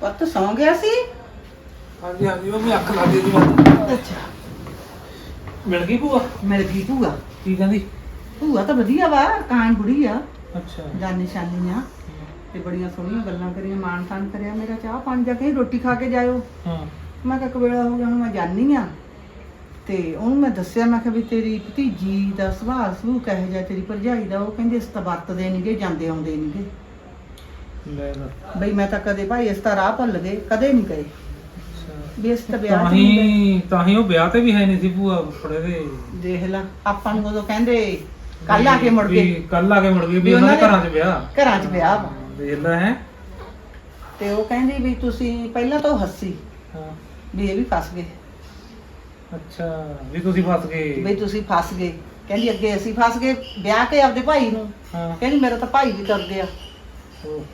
ਪੁੱਤ ਸੌਂ ਗਿਆ ਸੀ? ਹਾਂਜੀ ਹਾਂਜੀ ਉਹ ਵੀ ਅੱਖ ਲੱਗ ਗਈ ਜੀ ਮੈਨੂੰ ਅੱਛਾ। ਮਿਲ ਗਈ ਭੂਆ? ਮਿਲ ਗਈ ਭੂਆ। ਕੀ ਕਹਿੰਦੀ? ਭੂਆ ਤਾਂ ਵਧੀਆ ਵਾ ਕਾਂ ਬੁੜੀ ਆ। ਅੱਛਾ। ਜਾਨੀ ਸ਼ਾਨੀ ਆ ਤੇ ਬੜੀਆਂ ਸੋਹਣੀਆਂ ਗੱਲਾਂ ਕਰੀਆਂ ਮਾਣ ਤਾਣ ਕਰਿਆ। ਮੇਰਾ ਚਾਹ ਪਾਣੀ ਜਾ ਕੇ ਰੋਟੀ ਖਾ ਕੇ ਜਾਇਓ। ਹਾਂ। ਮੈਂ ਕਿਹਾ ਕਵੇਲਾ ਹੋ ਗਿਆ ਹੁਣ ਮੈਂ ਜਾਨੀ ਆ। ਤੇ ਉਹਨੂੰ ਮੈਂ ਦੱਸਿਆ ਮੈਂ ਕਿਹਾ ਵੀ ਤੇਰੀ ਭਤੀਜੀ ਦਾ ਸੁਭਾਅ ਸੁਭੂ ਕਹੇ ਜਾ ਤੇਰੀ ਭਰਜਾਈ ਦਾ ਉਹ ਕਹਿੰਦੇ ਇਸ ਤਾਂ ਵਰਤਦੇ ਨਹੀਂਗੇ ਜਾਂਦੇ ਆਉਂਦੇ ਨਹੀਂਗੇ ਲੈ ਦੱਸ ਬਈ ਮੈਂ ਤਾਂ ਕਦੇ ਭਾਈ ਇਸ ਤਾਂ ਰਾਹ ਭੁੱਲ ਗਏ ਕਦੇ ਨਹੀਂ ਗਏ। ਵੀ ਇਸ ਤਾਂ ਵਿਆਹ ਤਾਂ ਚ ਨਹੀਂ ਗਏ। ਹੀ ਤਾਂ ਹੀ ਉਹ ਵਿਆਹ ਤੇ ਵੀ ਹੈ ਨਹੀਂ ਸੀ ਭੂਆ ਫੜੇ ਦੇ ਦੇਖ ਲਾ ਆਪਾਂ ਨੂੰ ਉਦੋਂ ਕਹਿੰਦੇ ਕੱਲ ਆ ਕੇ ਮੁੜ ਗਏ। ਕੱਲ ਆ ਕੇ ਮੁੜ ਗਏ ਵੀ ਵੀ ਉਹਨਾਂ ਦੇ ਉਹਨਾਂ ਘਰਾਂ 'ਚ ਵਿਆਹ। ਘਰਾਂ 'ਚ ਵਿਆਹ ਵਾ। ਦੇਖ ਲੈ ਹੈ। ਤੇ ਉਹ ਕਹਿੰਦੀ ਵੀ ਤੁਸੀਂ ਪਹਿਲਾਂ ਤਾਂ ਉਹ ਹੱਸੀ ਹਾਂ। ਵੀ ਇਹ ਵੀ ਫਸ ਗਏ। ਅੱਛਾ ਵੀ ਤੁਸੀਂ ਫਸ ਗਏ। ਵੀ ਤੁਸੀਂ ਫਸ ਗਏ। ਕਹਿੰਦੀ ਅੱਗੇ ਅਸੀਂ ਫਸ ਗਏ ਵਿਆਹ ਕੇ ਆਪਦੇ ਭਾਈ ਨੂੰ। ਹਾਂ। ਕਹਿੰਦੀ ਮੇਰਾ ਤਾਂ ਭਾਈ ਵੀ ਤੁਰ ਗਿਆ। ਓਹੋ।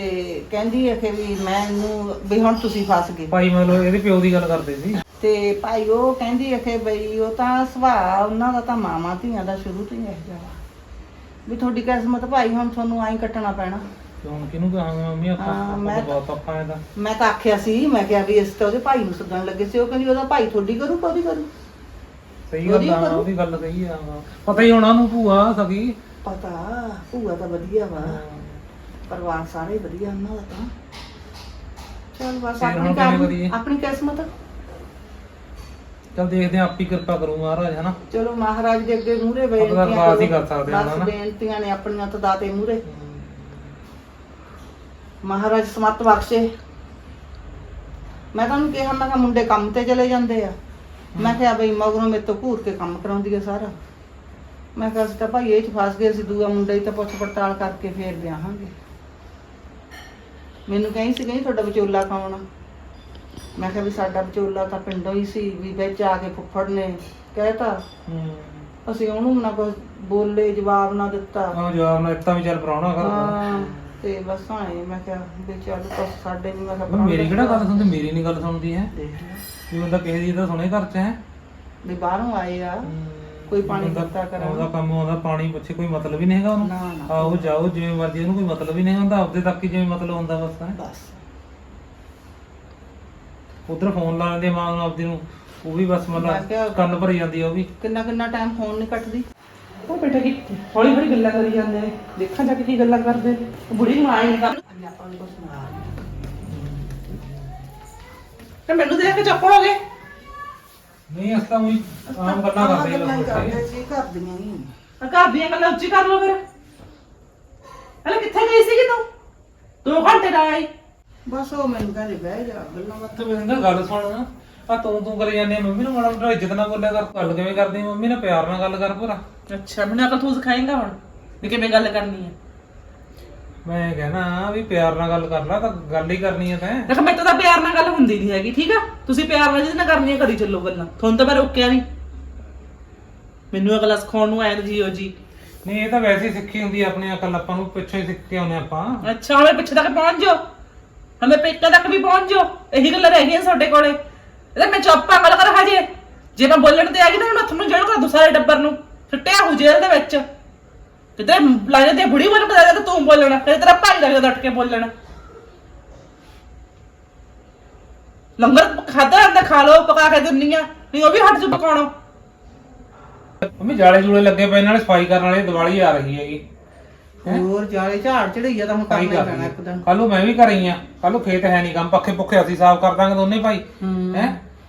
ਤੇ ਕਹਿੰਦੀ ਹੈ ਕਿ ਵੀ ਮੈਨੂੰ ਵੀ ਹੁਣ ਤੁਸੀਂ ਫਸ ਗਏ। ਭਾਈ ਮਤਲਬ ਇਹਦੇ ਪਿਓ ਦੀ ਗੱਲ ਕਰਦੇ ਸੀ। ਤੇ ਭਾਈ ਉਹ ਕਹਿੰਦੀ ਹੈ ਕਿ ਬਈ ਉਹ ਤਾਂ ਸੁਭਾਅ ਉਹਨਾਂ ਦਾ ਤਾਂ ਮਾਮਾ ਧੀਆਂ ਦਾ ਸ਼ੁਰੂ ਤੋਂ ਹੀ ਇਹੋ ਜਿਹਾ ਵਾ। ਵੀ ਤੁਹਾਡੀ ਕਿਸਮਤ ਭਾਈ ਹੁਣ ਤੁਹਾਨੂੰ ਐਂ ਕੱਟਣਾ ਪੈਣਾ। ਤੇ ਹੁਣ ਕਿਹਨੂੰ ਕਹਾਂਗੇ ਮੰਮੀ ਆਪਾਂ ਹਾਂ, ਆਪਾਂ ਮੈਂ ਤਾਂ ਬਹੁਤ ਆਪਾਂ ਇਹਦਾ। ਮੈਂ ਤਾਂ ਆਖਿਆ ਸੀ ਮੈਂ ਕਿਹਾ ਵੀ ਇਸ ਤੇ ਉਹਦੇ ਭਾਈ ਨੂੰ ਸੱਦਣ ਲੱਗੇ ਸੀ। ਉਹ ਕਹਿੰਦੀ ਉਹਦਾ ਭਾਈ ਤੁਹਾਡੀ ਕਰੂ ਕਦੀ ਕਰੂ। ਸਹੀ ਉਹਦੀ ਗੱਲ ਆ ਕਰੂ। ਉਹਦੀ ਗੱਲ ਸਹੀ ਆ। ਪਤਾ ਹੀ ਹੋਣਾ ਉਹਨੂੰ ਭੂਆ ਸਕੀ ਪਤਾ ਭੂਆ ਤਾਂ ਵਧੀਆ ਵਾ। ਪਰਿਵਾਰ ਸਾਰੇ ਵਧੀਆ ਉਹਨਾਂ ਦਾ ਤਾਂ। ਚਲ ਬਸ ਫਿਰ ਆਪਣੀ ਹੁਣ ਕਿਵੇਂ? ਆਪਣੀ ਕਿਸਮਤ। ਚਲ ਦੇਖਦੇ ਆਂ ਆਪ ਕਿਰਪਾ ਕਰੂ ਮਹਾਰਾਜ ਹਨਾ? ਚਲੋ ਮਹਾਰਾਜ ਦੇ ਅੱਗੇ ਮੂਹਰੇ ਬੇਨਤੀਆਂ ਅਰਦਾਸ ਹੀ ਕਰੋ। ਕਰ ਸਕਦੇ ਹਾਂ ਬਸ ਨਾ। ਬੇਨਤੀਆਂ ਨੇ ਆਪਣੀਆਂ ਤਾਂ ਦਾਤੇ ਮੂਹਰੇ। ਮਹਾਰਾਜ ਸਮਤ ਬਖਸ਼ੇ। ਮੈਂ ਤੁਹਾਨੂੰ ਕਿਹਾ ਮੈਂ ਕਿਹਾ ਮੁੰਡੇ ਕੰਮ ਤੇ ਚਲੇ ਜਾਂਦੇ ਆ। ਮੈਂ ਕਿਹਾ ਬਈ ਮਗਰੋਂ ਮੇਰੇ ਤੋਂ ਘੂਰ ਕੇ ਕੰਮ ਕਰਾਉਂਦੀ ਹੈ ਸਾਰਾ। ਮੈਂ ਕਿਹਾ ਅਸੀਂ ਤਾਂ ਭਾਈ ਇਹ ਚ ਫਸ ਗਏ ਸੀ ਦੂਆ ਮੁੰਡਾ ਹੀ ਤਾਂ ਪੁੱਛ ਪੜਤਾਲ ਕਰਕੇ ਫੇਰ ਵਿਆਹਾਂਗੇ। ਮੈਨੂੰ ਕਹੀ ਸੀ ਕਹੀ ਤੁਹਾਡਾ ਵਿਚੋਲਾ ਕੌਣ ਆ? ਮੈਂ ਕਿਹਾ ਵੀ ਸਾਡਾ ਵਿਚੋਲਾ ਤਾਂ ਪਿੰਡੋਂ ਹੀ ਸੀ ਵੀ ਵਿੱਚ ਆ ਕੇ ਫੁੱਫੜ ਨੇ ਕਹਿਤਾ। ਹੂੰ। ਅਸੀਂ ਉਹਨੂੰ ਨਾ ਕੁਝ ਬੋਲੇ ਜਵਾਬ ਨਾ ਦਿੱਤਾ। ਹਾਂ ਜਵਾਬ ਨਾਲ ਇੱਤਾ ਵੀ ਚੱਲ ਪਰਾਉਣਾ ਕਰ ਹਾਂ ਤੇ ਬਸ ਆਏ ਮੈਂ ਕਿਹਾ ਵੀ ਚੱਲ ਕੁਛ ਸਾਡੇ ਵੀ ਮੈਂ ਕਿਹਾ ਮੇਰੀ ਕਿਹੜਾ ਗੱਲ ਸੁਣਦੀ ਮੇਰੀ ਨਹੀਂ ਗੱਲ ਸੁਣਦੀ ਹੈ? ਦੇਖ ਲੈ, ਵੀ ਬੰਦਾ ਕਿਸੇ ਦੀ ਤਾਂ ਸੁਣੇ ਘਰ ਚ ਹੈ? ਵੀ ਬਾਹਰੋਂ ਆਏ ਆ। ਕੋਈ ਪਾਣੀ ਦਿੱਤਾ ਕਰਾਂ। ਉਹਦਾ ਕੰਮ ਆਉਂਦਾ ਪਾਣੀ ਪੁੱਛੇ ਕੋਈ ਮਤਲਬ ਹੀ ਨਹੀਂ ਹੈਗਾ ਉਹਨੂੰ? ਨਾ ਨਾ। ਆਓ ਜਾਓ ਜਿਵੇਂ ਮਰਜ਼ੀ ਉਹਨੂੰ ਕੋਈ ਮਤਲਬ ਹੀ ਨਹੀਂ ਹੁੰਦਾ ਆਪਦੇ ਤੱਕ ਹੀ ਜਿਵੇਂ ਮਤਲਬ ਹੁੰਦਾ ਬਸ ਹੈ। ਬਸ। ਉਧਰ ਫੋਨ ਲਾ ਲੈਂਦੇ ਮਾਂ ਨੂੰ ਆਪਦੀ ਨੂੰ ਉਹ ਵੀ ਬਸ ਮੈਂ ਕਿਹਾ- ਮਤਲਬ ਕੰਨ ਭਰੀ ਜਾਂਦੀ ਆ ਉਹ ਵੀ। ਕਿੰਨਾ ਕਿੰਨਾ ਟਾਈਮ ਫੋਨ ਨਹੀਂ ਕੱਟਦੀ? ਉਹ ਬੇਟਾ ਕੀ ਹੌਲੀ ਹੌਲੀ ਗੱਲਾਂ ਕਰੀ ਜਾਂਦੇ ਨੇ ਦੇਖਾਂ ਜਾ ਕੇ ਕੀ ਗੱਲਾਂ ਕਰਦੇ। ਨੇ ਉਹ ਬੁੜੀ ਨੂੰ ਆਏ ਨਹੀਂ ਕਰ ਅੱਜ ਆਪਾਂ ਨੂੰ ਕੁਝ ਸੁਣਾ ਤੇ ਮੈਨੂੰ ਦੇਖ ਕੇ ਚੁੱਪ ਹੋ ਗਏ ਨਹੀਂ ਅਸਤਾ ਉਹੀ ਆਮ ਗੱਲਾਂ ਕਰਦੇ ਲੋਕ ਕਰਦੇ ਸੀ ਘਰ ਦੀਆਂ ਹੀ। ਆ ਘਰ ਦੀਆਂ ਗੱਲਾਂ ਉੱਚੀ ਕਰ ਲਓ ਫਿਰ। ਹਲੇ ਕਿੱਥੇ ਗਈ ਸੀਗੀ ਤੂੰ? ਦੋ ਘੰਟੇ ਦਾ ਆਈ। ਬਸ ਉਹ ਮੈਨੂੰ ਕਹਿੰਦੇ ਬਹਿ ਜਾ ਗੱਲਾਂ ਤੇ ਬਾਤਾਂ ਮੈਨੂੰ ਨਾ ਗੱਲ ਸੁਣ। ਆ ਤੂੰ ਤੂੰ ਕਰੀ ਜਾਂਦੀ ਆ ਮੰਮੀ ਨੂੰ ਮਾੜਾ ਮੋਟਾ ਇੱਜ਼ਤ ਨਾਲ ਬੋਲਿਆ ਕਰ ਗੱਲ ਕਿਵੇਂ ਕਰਦੀ ਆ? ਮੰਮੀ ਨਾਲ ਪਿਆਰ ਨਾਲ ਗੱਲ ਕਰ ਭਰਾ। ਅੱਛਾ ਮੈਨੂੰ ਅਕਲ ਤੂੰ ਸਿਖਾਏਂਗਾ ਹੁਣ ਵੀ ਕਿਵੇਂ ਗੱਲ ਕਰਨੀ ਹੈ ਮੈਂ ਕਹਿਣਾ ਵੀ ਪਿਆਰ ਨਾਲ ਗੱਲ ਕਰ ਲੈ ਤਾਂ ਗੱਲ ਹੀ ਕਰਨੀ ਆ ਤੈਂ। ਦੇਖ ਮੇਰੇ ਤਾਂ ਪਿਆਰ ਨਾਲ ਗੱਲ ਹੁੰਦੀ ਨਹੀਂ ਹੈਗੀ ਠੀਕ ਆ? ਤੁਸੀਂ ਪਿਆਰ ਨਾਲ ਜਿਹਦੇ ਨਾਲ ਕਰਨੀ ਹੈ ਕਰੀ ਚੱਲੋ ਗੱਲਾਂ। ਤੁਹਾਨੂੰ ਤਾਂ ਮੈਂ ਰੋਕਿਆ ਨਹੀਂ। ਮੈਨੂੰ ਅਗਲਾ ਸਿਖਾਉਣ ਨੂੰ ਆਇਆ ਜੀਓ ਜੀ ਨਹੀਂ ਇਹ ਤਾਂ ਵੈਸੇ ਹੀ ਸਿੱਖੀ ਹੁੰਦੀ ਆ ਆਪਣੀ ਅਕਲ ਆਪਾਂ ਨੂੰ ਪਿੱਛੋਂ ਹੀ ਸਿੱਖ ਕੇ ਆਉਨੇ ਆਪਾਂ। ਅੱਛਾ ਹਮੇ ਪਿੱਛੇ ਤੱਕ ਪਹੁੰਚ ਜਾਓ। ਹਮੇ ਪੇਟਾ ਤੱਕ ਵੀ ਪਹੁੰਚ ਜਾਓ। ਇਹੀ ਗੱਲਾਂ ਰਹਿ ਗਈਆਂ ਤੁਹਾਡੇ ਕੋਲੇ। ਇਹਦਾ ਮੈਂ ਚੁੱਪ ਆ ਗੱਲ ਕਰ ਹਜੇ। ਜੇ ਮੈਂ ਬੋਲਣ ਤੇ ਆ ਗਈ ਤਾਂ ਮੈਂ ਤੁਹਾਨੂੰ ਜੜ ਕਰ ਦੂੰ ਸਾਰੇ ਟੱਬਰ ਨੂੰ। ਫਿੱਟਿਆ ਹੋ ਜੇਲ੍ਹ ਦੇ ਵਿੱਚ। ਲੱਗਦਾ ਤੇ ਬੁੜੀ ਬੋਲ ਪਤਾ ਤਾਂ ਤੂੰ ਬੋਲਣਾ ਤੇ ਤੇਰਾ ਭਾਈ ਲੱਗਦਾ ਉੱਠ ਕੇ ਬੋਲਣਾ। ਲੰਗਰ ਖਾਦਾ ਅੰਦਰ ਖਾ ਲਓ ਪਕਾ ਕੇ ਦੁਨੀਆ ਨਹੀਂ ਉਹ ਵੀ ਹੱਟ ਚ ਪਕਾਉਣਾ। ਮੰਮੀ ਜਾਲੇ ਜੂਲੇ ਲੱਗੇ ਪਏ ਨਾਲੇ ਸਫ਼ਾਈ ਕਰਨ ਵਾਲੀ ਦੀਵਾਲੀ ਆ ਰਹੀ ਹੈਗੀ। ਹੋਰ ਜਾਲੇ ਝਾੜ ਚੜਈਆ ਤਾਂ ਹੁਣ ਸਫ਼ਾਈ ਕਰਨਾ ਹੀ ਕਰ ਪੈਣਾ ਇੱਕ ਦਿਨ। ਕੱਲ ਨੂੰ ਮੈਂ ਵੀ ਘਰ ਹੀ ਆ। ਕੱਲ ਨੂੰ ਖੇਤ ਹੈ ਨਹੀਂ ਕੰਮ ਪੱਖੇ ਪੁੱਖੇ ਅਸੀਂ ਸਾਫ਼ ਕਰ ਦਾਂਗੇ ਦੋਨੇ ਭਾਈ। ਹੂੰ।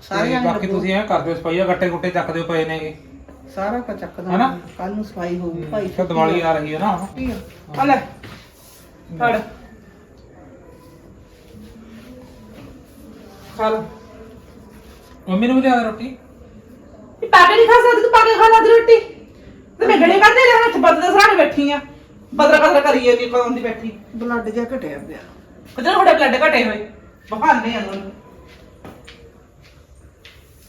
ਸਾਰੇ ਬਾਕੀ। ਤੁਸੀਂ ਐ ਕਰ ਦਿਓ ਸਫਾਈਆ ਗੱਟੇ ਗੁੱਟੇ ਚੱਕ ਦਿਓ ਪਏ ਨੇਗੇ। ਸਾਰਾ ਕੁ ਚੱਕਦਾ ਹਨਾ? ਕੱਲ ਨੂੰ ਸਫ਼ਾਈ ਹੋਊਗੀ ਭਾਈ। ਫਿਰ ਦੀਵਾਲੀ ਆ ਰਹੀ ਹੈ ਨਾ ਹੁਣ। ਆ। ਆ ਲੈ। ਫੜ। ਖਾ ਲਓ ਮੰਮੀ ਨੂੰ ਵੀ ਲਿਆ ਦੇ ਰੋਟੀ। ਇਹ ਪਾਕੇ ਨਹੀਂ ਖਾ ਸਕਦੀ ਤੂੰ ਪਾਕੇ ਖਾ ਲਾ ਦੀ ਰੋਟੀ। ਤੇ ਮੈਂ ਗੜੇ ਕਰਦੇ ਰਹੇ ਹੱਥ ਬਦਲੇ ਸਰਾਣੇ ਬੈਠੀ ਆ। ਬਦਰਾ ਬਦਰਾ ਕਰੀ ਜਾਂਦੀ ਕਦੋਂ ਦੀ ਬੈਠੀ। ਬਲੱਡ ਜਿਹਾ ਘਟਿਆ ਪਿਆ। ਕਿਤੇ ਤੁਹਾਡੇ ਬਲੱਡ ਘਟੇ ਹੋਏ ਬਹਾਨੇ ਆ ਤੁਹਾਨੂੰ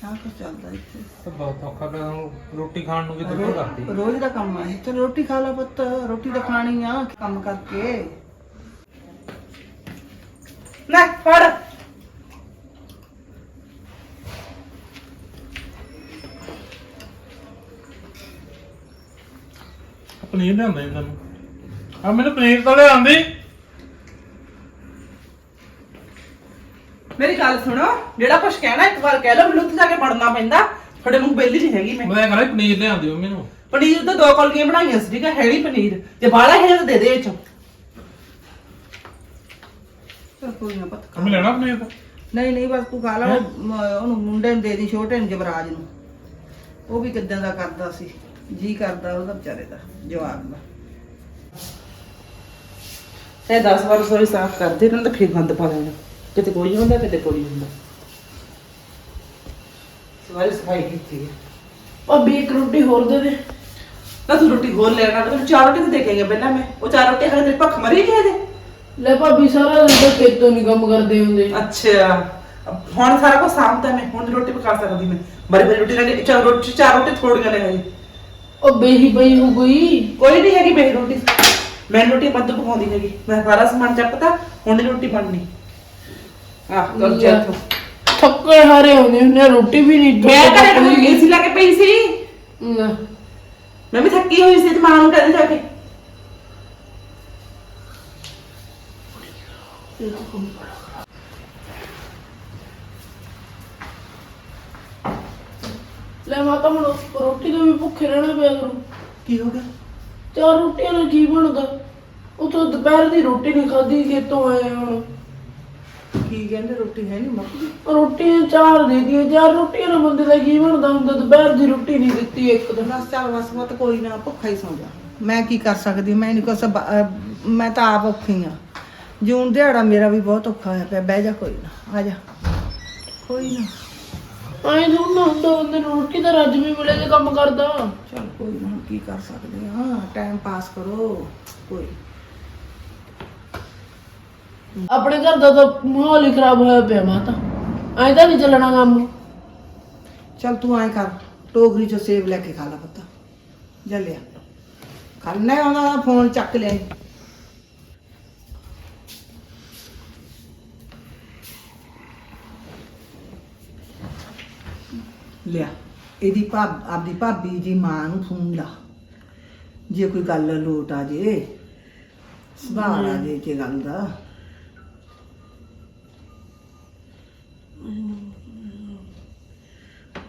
ਆਹ ਕੁਛ ਚੱਲਦਾ ਇੱਥੇ। ਤੇ ਬਹੁਤ ਔਖਾ ਪਿਆ ਹੁਣ ਰੋਟੀ ਖਾਣ ਨੂੰ ਵੀ ਦੁੱਧ ਕਰਦੀ ਰੋਜ਼ ਦਾ ਕੰਮ ਆ ਇਹ। ਚਲ ਰੋਟੀ ਖਾ ਲੈ ਪੁੱਤ ਰੋਟੀ ਤਾਂ ਖਾਣੀ ਆ ਕੰਮ ਕਰਕੇ। ਲੈ ਫੜ। ਪਨੀਰ ਲਿਆਂਦਾ ਇਹਨਾਂ ਨੂੰ। ਆ ਮੈਨੂੰ ਪਨੀਰ ਤਾਂ ਲਿਆਂਦੀ ਮੇਰੀ ਗੱਲ ਸੁਣੋ ਜਿਹੜਾ ਕੁਝ ਕਹਿਣਾ ਇੱਕ ਵਾਰ ਕਹਿ ਲਓ ਮੈਨੂੰ ਉੱਥੇ ਜਾ ਕੇ ਪੜਨਾ ਪੈਂਦਾ। ਤੁਹਾਡੇ ਨੂੰ ਬੇਲੀ ਨਹੀਂ ਹੈਗੀ ਮੈਂ। ਮੈਂ ਕਰਾਂ ਪਨੀਰ ਲਿਆਉਂਦੀ ਮੰਮੀ ਨੂੰ ਪਨੀਰ ਤਾਂ ਦੋ ਕੌਲੀਆਂ ਬਣਾਈਆਂ ਸੀ ਠੀਕ ਹੈ ਹੈ ਨਹੀਂ ਪਨੀਰ। ਜੇ ਬਾਲਾ ਹੈ ਤਾਂ ਦੇ ਦੇ ਵਿੱਚੋਂ। ਚੱਲ ਕੋਈ ਨਾ ਪਤ ਮੰਮੀ ਲੈਣਾ ਪਨੀਰ ਤਾਂ? ਨਹੀਂ ਨਹੀਂ ਬਸ ਤੂੰ ਖਾ ਲਾ ਉਹ ਮ- ਉਹਨੂੰ ਮੁੰਡੇ ਨੂੰ ਦੇ ਦੀ ਛੋਟੇ ਨੂੰ ਜਵਰਾਜ ਨੂੰ। ਉਹ ਵੀ ਕਿਦਾਂ ਦਾ ਕਰਦਾ ਸੀ ਜੀ ਕਰਦਾ ਉਹਦਾ ਵਿਚਾਰੇ ਦਾ ਜਵਾਬ ਦਾ। ਤੇ 10 ਵਾਰ ਸੋਰੀ ਸਾਫ਼ ਕਰਦੇ ਇਹਨਾਂ ਫਿਰ ਗੰਦ ਪਾ ਲੈਣਾ। ਕਿਤੇ ਕੋਈ ਹੁੰਦਾ ਕਿਤੇ ਕੋਈ ਹੁੰਦਾ। ਸਵਾਰੀ ਸਫ਼ਾਈ ਕੀਤੀ ਹੈ। ਭਾਬੀ ਇੱਕ ਰੋਟੀ ਹੋਰ ਦੇ ਦੇ। ਨਾ ਤੂੰ ਰੋਟੀ ਹੋਰ ਲੈਣਾ ਤੈਨੂੰ ਚਾਰ ਰੋਟੀ ਦੇ ਕੇ ਪਹਿਲਾਂ ਮੈਂ। ਉਹ ਚਾਰ ਰੋਟੀ ਖਾਣੇ ਤੇ ਭੁੱਖ ਮਰੀ ਗਈ ਇਹਦੇ ਲੈ ਭਾਬੀ ਸਾਰਾ ਦਿਨ ਤਾਂ ਖੇਤੋਂ ਨਹੀਂ ਕੰਮ ਕਰਦੇ ਹੁੰਦੇ। ਅੱਛਾ। ਹੁਣ ਸਾਰਾ ਕੁਝ ਸਾਂਭਦਾ ਮੈਂ ਹੁਣ ਨੀ ਰੋਟੀ ਪਕਾ ਸਕਦੀ ਮੈਂ। ਬੜੀ ਬੜੀ ਰੋਟੀ ਲੈਣੀ ਚਾਰ ਰੋਟੀ ਚਾਰ ਰੋਟੀ ਥੋੜੀਆਂ ਲੈ ਆਈ। ਉਹ ਬੇਹੀ ਪਈ ਹੋ ਗਈ ਕੋਈ ਨਹੀਂ ਹੈਗੀ ਮੇਰੀ ਰੋਟੀ। ਮੈਂ ਰੋਟੀ ਬੰਦ ਪਕਾਉਂਦੀ ਹੈਗੀ। ਮੈਂ ਸਾਰਾ ਸਮਾਨ ਚੱਕਤਾ ਹੁਣ ਨੀ ਰੋਟੀ ਬਣਨੀ। ਆਹ ਕਰ ਜਾ ਤੂੰ ਥੱਕੇ ਹਾਰੇ ਹੁੰਦੇ ਹੁੰਦੇ ਰੋਟੀ ਵੀ ਨਹੀਂ ਮੈਂ ਘਰੇ ਤਾਂ ਏਸੀ ਲਾ ਕੇ ਪਈ ਸੀ। ਮੈਂ ਵੀ ਥੱਕੀ ਹੋਈ ਸੀ ਤੇ ਮਾਂ ਨੂੰ ਕਹਿੰਦੇ ਜਾ ਕੇ। ਲੈ ਮਾਤਾ ਹੁਣ ਰੋਟੀ ਤੋਂ ਵੀ ਭੁੱਖੇ ਰਹਿਣਾ ਪਿਆ ਕਰੂ। ਕੀ ਹੋ ਗਿਆ? ਚਾਰ ਰੋਟੀਆਂ ਨਾਲ ਕੀ ਬਣਦਾ? ਉਤੋਂ ਦੁਪਹਿਰ ਦੀ ਰੋਟੀ ਨਹੀਂ ਖਾਧੀ ਖੇਤੋਂ ਆਏ ਹੁਣ ਕੀ ਕਹਿੰਦੇ ਰੋਟੀ ਹੈ ਨਹੀਂ ਮੱਕੀ ਰੋਟੀਆਂ ਚਾਰ ਦੇ ਦੀਆਂ ਚਾਰ ਰੋਟੀਆਂ ਨਾਲ ਬੰਦੇ ਦਾ ਕੀ ਬਣਦਾ ਹੁੰਦਾ? ਦੁਪਹਿਰ ਦੀ ਰੋਟੀ ਨਹੀਂ ਦਿੱਤੀ ਇੱਕ ਦਿਨ। ਬਸ ਚੱਲ ਬਸ ਮਤ ਕੋਈ ਨਾ ਭੁੱਖਾ ਹੀ ਸੌਂ ਜਾ। ਮੈਂ ਕੀ ਕਰ ਸਕਦੀ? ਮੈਂ ਨਹੀਂ ਕੁਛ ਬ- ਅਹ ਮੈਂ ਤਾਂ ਆਪ ਔਖੀ ਆ। ਜੂਨ ਦਿਹਾੜਾ ਮੇਰਾ ਵੀ ਬਹੁਤ ਔਖਾ ਹੋਇਆ ਪਿਆ। ਬਹਿ ਜਾ ਕੋਈ ਨਾ ਆ ਜਾ। ਕੋਈ ਨਾ। ਐਂ ਥੋੜਾ ਹੁੰਦਾ ਬੰਦੇ ਨੂੰ ਰੋਟੀ ਤਾਂ ਰੱਜ ਵੀ ਮਿਲੇ ਜੇ ਕੰਮ ਕਰਦਾ। ਚਲ ਕੋਈ ਨਾ ਹੁਣ ਕੀ ਕਰ ਸਕਦੇ? ਹਾਂ ਟਾਈਮ ਪਾਸ ਕਰੋ। ਕੋਈ ਆਪਣੇ ਘਰ ਦਾ ਤਾਂ ਮਾਹੌਲ ਹੀ ਖਰਾਬ ਹੋਇਆ ਪਿਆ ਮਾਤਾ। ਐਂ ਤਾਂ ਨਹੀਂ ਚੱਲਣਾ ਕੰਮ। ਚੱਲ ਤੂੰ ਐ ਕਰ, ਟੋਕਰੀ ਚੋਂ ਸੇਬ ਲੈ ਕੇ ਖਾ ਲੈ ਪੁੱਤ। ਜਾ ਲਿਆ। ਖਾਣਾ ਆਉਂਦਾ ਫੋਨ ਚੱਕ ਲਿਆ ਲਿਆ, ਇਹਦੀ ਭਾਬ, ਆਪਦੀ ਭਾਬੀ ਦੀ ਮਾਂ ਨੂੰ ਫੋਨ ਲਾ। ਜੇ ਕੋਈ ਗੱਲ ਲੋਟ ਆ ਜੇ, ਸੁਭਾਅ ਆ ਜੇ ਜੇ ਗੱਲ ਦਾ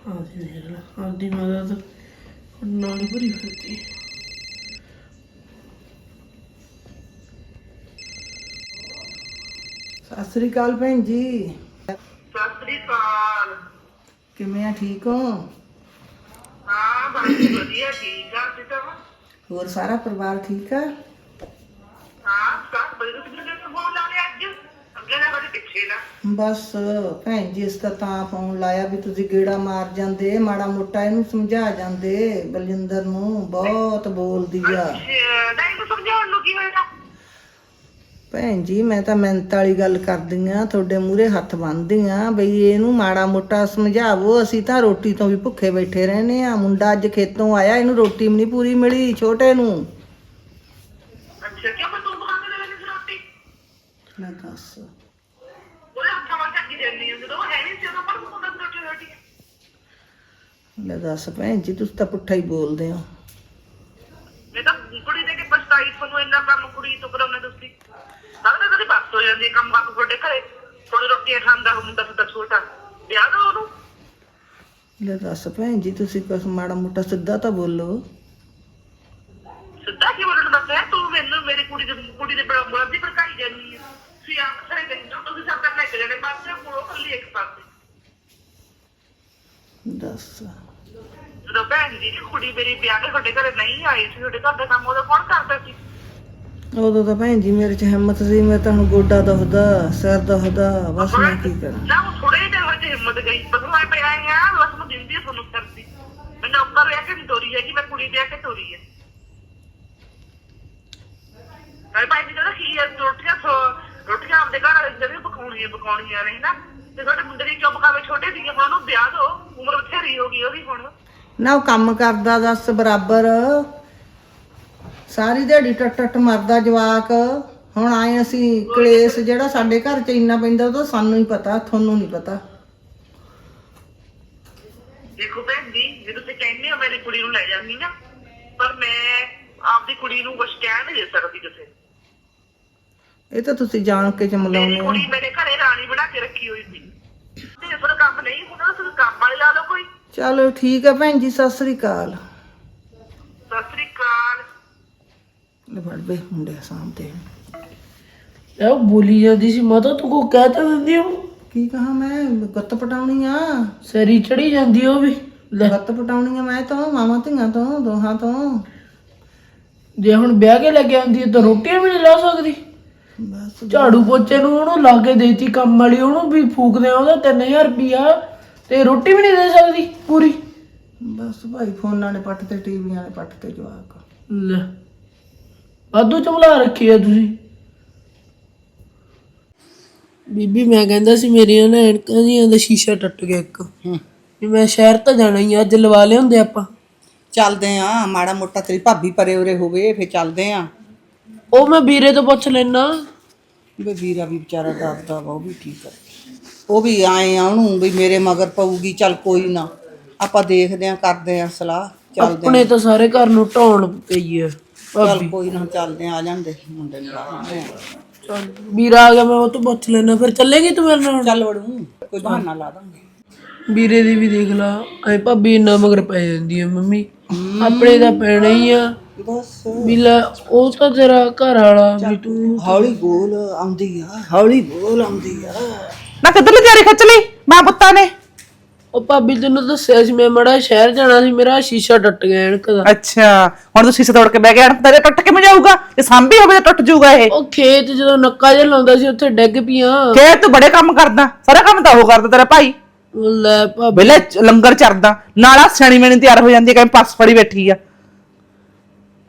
ਆਦੀ ਦੇਖ ਲਾ ਆਦੀ ਮਾਤਾ ਤਾਂ ਨਾਲ ਹੀ ਭਰੀ ਫਿਰਦੀ ਸਤਿ ਸ੍ਰੀ ਅਕਾਲ ਭੈਣ ਜੀ। ਸਤਿ ਸ੍ਰੀ ਅਕਾਲ ਕਿਵੇਂ ਆ ਠੀਕ ਹੋ? ਹਾਂ ਬਾਕੀ ਵਧੀਆ ਠੀਕ ਆ। ਤੇ ਤਾਂ ਹੋਰ ਸਾਰਾ ਪਰਿਵਾਰ ਠੀਕ ਆ? ਹਾਂ ਸਭ ਬੜੇ ਤੁਸੀਂ ਨੇ ਫੋਨ ਲਾ ਲਿਆ ਅੱਜ ਅੱਗੇ ਨਾ ਬੜੇ ਪਿੱਛੇ ਨਾ। ਬਸ ਭੈਣ ਜੀ ਇਸ ਤਾਂ ਤਾਂ ਫੋਨ ਲਾਇਆ ਵੀ ਤੁਸੀਂ ਗੇੜਾ ਮਾਰ ਜਾਂਦੇ ਮਾੜਾ ਮੋਟਾ ਇਹਨੂੰ ਸਮਝਾ ਜਾਂਦੇ ਬਲਜਿੰਦਰ ਨੂੰ ਬਹੁਤ ਬੋਲਦੀ ਆ। ਨਹੀਂ ਨੂੰ ਸਮਝਾਉਣ ਨੂੰ ਕੀ ਹੋਏਗਾ ਭੈਣ ਜੀ ਮੈਂ ਤਾਂ ਮਿਹਨਤ ਵਾਲੀ ਗੱਲ ਕਰਦੀ ਆ ਤੁਹਾਡੇ ਮੂਹਰੇ ਹੱਥ ਬੰਨ੍ਹਦੀ ਆ ਬਈ ਇਹਨੂੰ ਮਾੜਾ ਮੋਟਾ ਸਮਝਾਵੋ ਅਸੀਂ ਤਾਂ ਰੋਟੀ ਤੋਂ ਵੀ ਭੁੱਖੇ ਬੈਠੇ ਰਹਿੰਦੇ ਆ ਮੁੰਡਾ ਅੱਜ ਖੇਤੋਂ ਆਇਆ ਇਹਨੂੰ ਰੋਟੀ ਵੀ ਨਹੀਂ ਪੂਰੀ ਮਿਲੀ ਛੋਟੇ ਨੂੰ। ਅੱਛਾ ਕਿਉਂ ਮੈਂ ਤੂੰ ਬਣਾ ਕੇ ਲੈਣੀ ਸੀ ਰੋਟੀ? ਮੈਂ ਦੱਸ ਉਹਦੇ ਹੱਥਾਂ ਵੱਲ ਚੱਕੀ ਜਾਂਦੀ ਹੈ ਜਦੋਂ ਉਹ ਹੈ ਨਹੀਂ ਸੀ ਉਦੋਂ ਪਰ ਉਹ ਤਾਂ ਰੋਟੀ ਰੋਟੀ ਲੈ ਦੱਸ ਭੈਣ ਜੀ ਤੁਸੀਂ ਤਾਂ ਪੁੱਠਾ ਹੀ ਬੋਲਦੇ ਹੋ। ਮੈਂ ਤਾਂ ਕੁੜੀ ਦੇ ਕੇ ਪਛਤਾਈ ਤੁਹਾਨੂੰ ਇੰਨਾ ਕੰਮ ਕੁੜੀ ਤੋਂ ਕਰਾਉਣਾ ਤੁਸੀਂ। ਲੱਗਦਾ ਤੇਰੀ ਬਸ ਹੋ ਜਾਂਦੀ ਹੈ ਕੰਮ ਕੰਮ ਤੁਹਾਡੇ ਘਰੇ। ਥੋੜੀ ਰੋਟੀਆਂ ਖਾਂਦਾ ਹੁੰਦਾ ਫਿਰ ਤਾਂ ਛੋਟਾ। ਵਿਆਹ ਦੋ ਉਹਨੂੰ। ਲੈ ਦੱਸ ਭੈਣ ਜੀ ਤੁਸੀਂ ਕੁਛ ਮਾੜਾ ਮੋਟਾ ਸਿੱਧਾ ਤਾਂ ਬੋਲੋ। ਸਿੱਧਾ ਕੀ ਬੋਲਣ ਦੱਸਿਆ ਤੂੰ ਮੈਨੂੰ ਮੇਰੀ ਕੁੜੀ ਦੇ ਕੁੜੀ ਦੇ ਬੜਾ ਮੁਰਦੀ ਭੜਕਾਈ ਜਾਨੀ ਹੈ। ਤੁਸੀਂ ਆਪ ਸਾਰੇ ਦਿਨ ਤੋਂ ਤੁਸੀਂ ਸਭ ਤੱਕ ਲੈ ਕੇ ਜਾਣੇ ਪਾਸੇ ਕੋਲੋਂ ਕੱਲੀ ਇੱਕ ਪਾਸੇ। ਦੱਸ। ਜਦੋਂ ਭੈਣ ਜੀ ਦੀ ਕੁੜੀ ਮੇਰੀ ਵਿਆਹ ਕੇ ਤੁਹਾਡੇ ਘਰੇ ਨਹੀਂ ਆਈ ਸੀ ਤੁਹਾਡੇ ਘਰ ਦਾ ਕੰਮ ਉਹਦਾ ਕੌਣ ਕਰਦਾ ਸੀ? ਉਦੋਂ ਤਾਂ ਭੈਣ ਜੀ ਮੇਰੇ 'ਚ ਹਿੰਮਤ ਸੀ ਮੈਂ ਤੁਹਾਨੂੰ ਗੋਡਾ ਦੁਖਦਾ ਸਿਰ ਦੁਖਦਾ ਬਸ ਮੈਂ ਕੀ ਕਰਾਂ। ਨਾ ਉਹ ਥੋੜੇ ਜਿਹੇ ਤੇ ਹਿੰਮਤ ਗਈ। ਬਸ ਮੈਂ ਪਿਆ ਆ ਬਸ ਮੈਂ ਦਿੰਦੀ ਤੁਹਾਨੂੰ ਕਰਦੀ ਮੈਂ ਨੌਕਰ ਵਿਆਹ ਕੇ ਨਹੀਂ ਤੋਰੀ ਹੈ ਕਿ ਮੈਂ ਕੁੜੀ ਵਿਆਹ ਕੇ ਤੋਰੀ ਹੈ ਮੈਂ ਭਾਈ ਜੀ ਕਹਿੰਦਾ ਕੀ ਹੈ ਰੋਟੀਆਂ ਸੋ- ਰੋਟੀਆਂ ਆਪਦੇ ਘਰ ਵਾਲੇ ਜਿਹੜੇ ਪਕਾਉਣੀਆਂ ਪਕਾਉਣੀਆਂ ਨੇ ਨਾ ਤੇ ਤੁਹਾਡੇ ਮੁੰਡੇ ਦੀ ਚੁੱਪ ਖਾਵੇ ਛੋਟੇ ਸੀਗੇ ਹੁਣ ਉਹਨੂੰ ਵਿਆਹ ਦੋ ਉਮਰ ਬਥੇਰੀ ਹੋ ਗਈ ਉਹਦੀ ਹੁਣ। ਨਾ ਉਹ ਕੰਮ ਕਰਦਾ ਦੱਸ ਬਰਾਬਰ। ਸਾਰੀ ਦਿਹਾੜੀ ਟੱਟ ਟੱਟ ਮਰਦਾ ਜਵਾਕ। ਹੁਣ ਆਏ ਅਸੀਂ ਕਲੇਸ਼ ਜਿਹੜਾ ਸਾਡੇ ਘਰ 'ਚ ਇੰਨਾ ਪੈਂਦਾ ਉਹ ਤਾਂ ਸਾਨੂੰ ਹੀ ਪਤਾ ਤੁਹਾਨੂੰ ਨਹੀਂ ਪਤਾ। ਦੇਖੋ ਭੈਣ ਜੀ ਜੇ ਤੁਸੀਂ ਕਹਿੰਦੇ ਹੋ ਮੇਰੀ ਕੁੜੀ ਨੂੰ ਲੈ ਜਾਂਦੀ ਨਾ ਪਰ ਮੈਂ ਆਪਦੀ ਕੁੜੀ ਨੂੰ ਕੁਝ ਕਹਿ ਨਹੀਂ ਦੇ ਸਕਦੀ ਕਿਸੇ ਨੂੰ। ਇਹ ਤਾਂ ਤੁਸੀਂ ਜਾਣ ਕੇ ਮੇਰੀ ਚਮਲਾਉਂਦੇ ਹੋ। ਕੁੜੀ ਮੇਰੇ ਘਰੇ ਰਾਣੀ ਬਣਾ ਕੇ ਰੱਖੀ ਹੋਈ ਸੀ। ਤੇ ਫਿਰ ਕੰਮ ਨਹੀਂ ਹੁੰਦਾ ਤੁਸੀਂ ਕੰਮ ਵਾਲੇ ਲਾ ਲਓ ਕੋਈ। ਚਲੋ ਠੀਕ ਹੈ ਭੈਣ ਜੀ ਸਤਿ ਸ੍ਰੀ ਅਕਾਲ। ਸਤਿ ਸ੍ਰੀ ਅਕਾਲ। ਲੈ ਫੜ ਬੇ ਮੁੰਡੇ ਸਾਹਮਣੇ ਉਹ ਬੋਲੀ ਜਾਂਦੀ ਸੀ ਮਾਤਾ ਤੂੰ ਕੋ ਕਹਿ ਤਾਂ ਦਿੰਦੀ ਉਹਨੂੰ? ਕੀ ਕਹਾ ਮੈਂ? ਗੁੱਤ ਪਟਾਉਣੀ ਆ। ਸਰੀ ਚੜੀ ਜਾਂਦੀ ਉਹ ਵੀ। ਲੈ। ਗੁੱਤ ਪਟਾਉਣੀ ਆ ਮੈਂ ਤਾਂ ਮਾਮਾ ਧੀਆਂ ਤੋਂ ਦੋਹਾਂ ਤੋਂ। ਜੇ ਹੁਣ ਵਿਆਹ ਕੇ ਲੈ ਕੇ ਆਉਂਦੀ ਹੈ ਤਾਂ ਰੋਟੀਆਂ ਵੀ ਨਹੀਂ ਲਾ ਸਕਦੀ। ਬਸ। ਝਾੜੂ ਪੋਚੇ ਨੂੰ ਉਹਨੂੰ ਲਾ ਕੇ ਦੇਤੀ ਕੰਮ ਵਾਲੀ ਉਹਨੂੰ ਵੀ ਫੂਕਦੇ ਆ ਉਹਦਾ 3000 ਰੁਪਿਆ ਤੇ ਰੋਟੀ ਵੀ ਨਹੀਂ ਦੇ ਸਕਦੀ? ਪੂਰੀ। ਬਸ ਭਾਈ ਫੋਨਾਂ ਨੇ ਪੱਟ ਤੇ ਟੀਵੀਆਂ ਨੇ ਪੱਟ ਤੇ ਜਵਾਕ। ਲੈ ਵਾਧੂ ਚਮਲਾ ਰੱਖੀ ਆ ਤੁਸੀਂ। ਬੀਬੀ ਮੈਂ ਕਹਿੰਦਾ ਸੀ ਮੇਰੀਆਂ ਨਾ ਐਨਕਾਂ ਜੀਆਂ ਦਾ ਸ਼ੀਸ਼ਾ ਟੁੱਟ ਗਿਆ ਇੱਕ। ਵੀ ਮੈਂ ਸ਼ਹਿਰ ਤਾਂ ਜਾਣਾ ਹੀ ਆ, ਅੱਜ ਲਵਾ ਲਿਆਉਂਦੇ ਆਪਾਂ। ਚੱਲਦੇ ਆ ਮਾੜਾ ਮੋਟਾ ਤੇਰੀ ਭਾਬੀ ਪਰੇ ਉਰੇ ਹੋਵੇ ਫੇ ਚੱਲਦੇ ਆ। ਉਹ ਮੈਂ ਵੀਰੇ ਤੋਂ ਪੁੱਛ ਲੈਣਾ ਵੀ ਵੀਰਾ ਵੀ ਵਿਚਾਰਾ ਦੱਸਦਾ ਵਾ ਉਹ ਵੀ ਠੀਕ ਹੈ ਉਹ ਵੀ ਆਏ ਆ ਉਹਨੂੰ ਵੀ ਮੇਰੇ ਮਗਰ ਪਊਗੀ ਚੱਲ ਕੋਈ ਨਾ। ਆਪਾਂ ਦੇਖਦੇ ਆ ਕਰਦੇ ਆ ਸਲਾਹ ਚੱਲਦੇ ਆਪਣੇ ਤਾਂ ਸਾਰੇ ਘਰ ਨੂੰ ਢਾਉਣ ਪਈ ਆ ਚੱਲ ਕੋਈ ਨਾ ਚੱਲਦੇ ਆ ਆ ਜਾਂਦੇ ਮੁੰਡੇ ਨੂੰ ਲਾ ਆ। ਚੱਲ ਵੀਰਾ ਆ ਗਿਆ ਮੈਂ ਉਹ ਤੋਂ ਪੁੱਛ ਲੈਣਾ ਫਿਰ ਚੱਲੇਗੀ ਤੂੰ ਮੇਰੇ ਨਾਲ? ਚੱਲ ਵੜੂ ਕੋਈ ਬਹਾਨਾ ਲਾ ਦਾਂਗੇ। ਵੀਰੇ ਦੀ ਵੀ ਦੇਖ ਲਾ ਐ ਭਾਬੀ ਇੰਨਾ ਮਗਰ ਪੈ ਜਾਂਦੀ ਆ ਮੰਮੀ। ਆਪਣੇ ਦਾ ਪੈਣਾ ਹੀ ਆ। ਬਸ। ਵੀ ਲੈ ਉਹ ਤਾਂ ਤੇਰਾ ਘਰ ਵਾਲਾ ਵੀ ਤੂੰ ਹੌਲੀ ਬੋਲ ਆਉਂਦੀ ਆ ਹੌਲੀ ਬੋਲ ਆਉਂਦੀ ਆ। ਨਾ ਕਿੱਧਰਲੀ ਤਿਆਰੀ ਖਿੱਚ ਲਈ ਮਾਂ ਪੁੱਤਾਂ ਨੇ? ਉਹ ਭਾਬੀ ਤੈਨੂੰ ਦੱਸਿਆ ਸੀ ਮੈਂ ਮੜਾ ਸ਼ਹਿਰ ਜਾਣਾ ਸੀ ਮੇਰਾ ਸ਼ੀਸ਼ਾ ਟੁੱਟ ਗਿਆ ਐਨਕ ਦਾ। ਅੱਛਾ ਹੁਣ ਤੁਸੀਂ ਤੋੜ ਕੇ ਬਹਿ ਅਣ ਤੇਰੇ ਟੁੱਟ ਕੇ ਜਾਊਗਾ? ਜੇ ਸਾਂਭੀ ਹੋਵੇ ਤਾਂ ਟੁੱਟ ਜਾਊਗਾ ਇਹ। ਉਹ ਖੇਤ ਜਦੋਂ ਨੱਕਾ ਜਿਹਾ ਲਾਉਂਦਾ ਸੀ ਉੱਥੇ ਡਿੱਗ ਪੀਆਂ ਖੇਰ ਤੂੰ ਬੜੇ ਕੰਮ ਕਰਦਾ ਸਾਰਾ ਕੰਮ ਤਾਂ ਉਹ ਕਰਦਾ ਤੇਰਾ ਭਾਈ। ਲੈ ਭਾਬੀ। ਵੇਲੇ ਲੰਗਰ ਚਰਦਾ ਨਾਲਾ ਸਿਆਣੀ ਮੈਣੀ ਤਿਆਰ ਹੋ ਜਾਂਦੀ ਹੈ ਕਹਿੰਦੀ ਪਰਸ ਫੜੀ ਬੈਠੀ ਆ।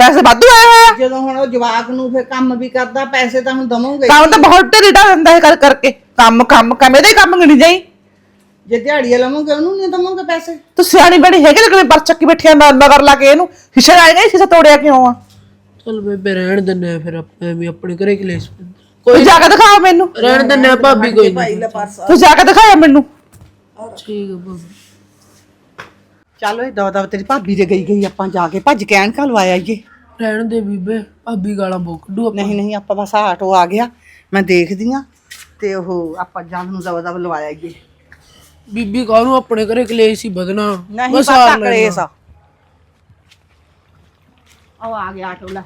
ਪੈਸੇ ਵਾਧੂ ਆਏ ਹੋਏ ਆ। ਜਦੋਂ ਹੁਣ ਉਹ ਜਵਾਕ ਨੂੰ ਫੇ ਕੰਮ ਵੀ ਕਰਦਾ ਪੈਸੇ ਤਾਂ ਹੁਣ ਦਵਾਂਗੇ। ਕੰਮ ਤਾਂ ਬਹੁਤ ਢਿੱਡਾ ਦਿੰਦਾ ਹੈ ਕਰ ਕਰਕੇ। ਕੰਮ ਕੰਮ ਕੰਮ ਇਹਦੇ ਹੀ ਕੰਮ ਗਿਣੀ ਜਾਈ। ਜੇ ਦਿਹਾੜੀਆਂ ਲਵਾਂਗੇ ਉਹਨੂੰ ਨਹੀਂ ਦਵਾਂਗੇ ਪੈਸੇ। ਤੂੰ ਸਿਆਣੀ ਬੜੀ ਹੈਗੀ ਲੇਕਿਨ ਪਰਸ ਚੱਕੀ ਬੈਠੀ ਆ ਮਗਰ ਲਾ ਕੇ ਇਹਨੂੰ। ਹਿੱਸਾ ਆਏਗਾ ਹਿੱਸਾ ਤੋੜਿਆ ਕਿਉਂ ਆ? ਚਲ ਬੇਬੇ ਰਹਿਣ ਦਿੰਨੇ ਆ ਫਿਰ ਆਪਣੇ ਵੀ ਆਪਣੇ ਘਰੇ ਕਲੇਸ਼ ਪੈਂਦਾ। ਕੋਈ ਜਾ ਕੇ ਦਿਖਾ ਮੈਨੂੰ। ਰਹਿਣ ਦਿੰਨੇ ਆ ਭਾਬੀ ਕੋਈ ਨਹੀਂ। ਤੂੰ ਜਾ ਕੇ ਦਿਖਾਇਆ ਮੈਨੂੰ। ਠੀਕ ਆ ਭਾਬੀ। ਚੱਲ ਓਏ ਦਵਾ ਦਵਾ ਤੇਰੀ ਭਾਬੀ ਦੇ ਗਈ ਗਈ ਆਪਾਂ ਜਾ ਕੇ। ਭੱਜ ਕੇ ਐਨਕਾਂ ਲਵਾ ਆਈਏ ਰਹਿਣ ਦੇ ਬੀਬੇ ਭਾਬੀ ਗਾਲਾਂ ਬੋਕ ਕੱਢੂ ਆਪਾਂ ਨਹੀਂ ਨਹੀਂ ਆਪਾਂ ਬਸ ਆਹ ਆਟੋ ਆ ਗਿਆ। ਮੈਂ ਦੇਖਦੀ ਆ ਤੇ ਉਹ ਆਪਾਂ ਜੰਗ ਨੂੰ ਦਵਾ ਦਵਾ ਲਵਾ ਆਈਏ ਬੀਬੀ ਕਾਹਨੂੰ ਆਪਣੇ ਘਰੇ ਕਲੇਸ਼ ਹੀ ਵਧਣਾ? ਨਹੀਂ ਬਸ ਪਤਾ ਆ ਲੈਣਾ। ਕਲੇਸ ਆ। ਉਹ ਆ ਗਿਆ ਆਟੋ ਲੈ।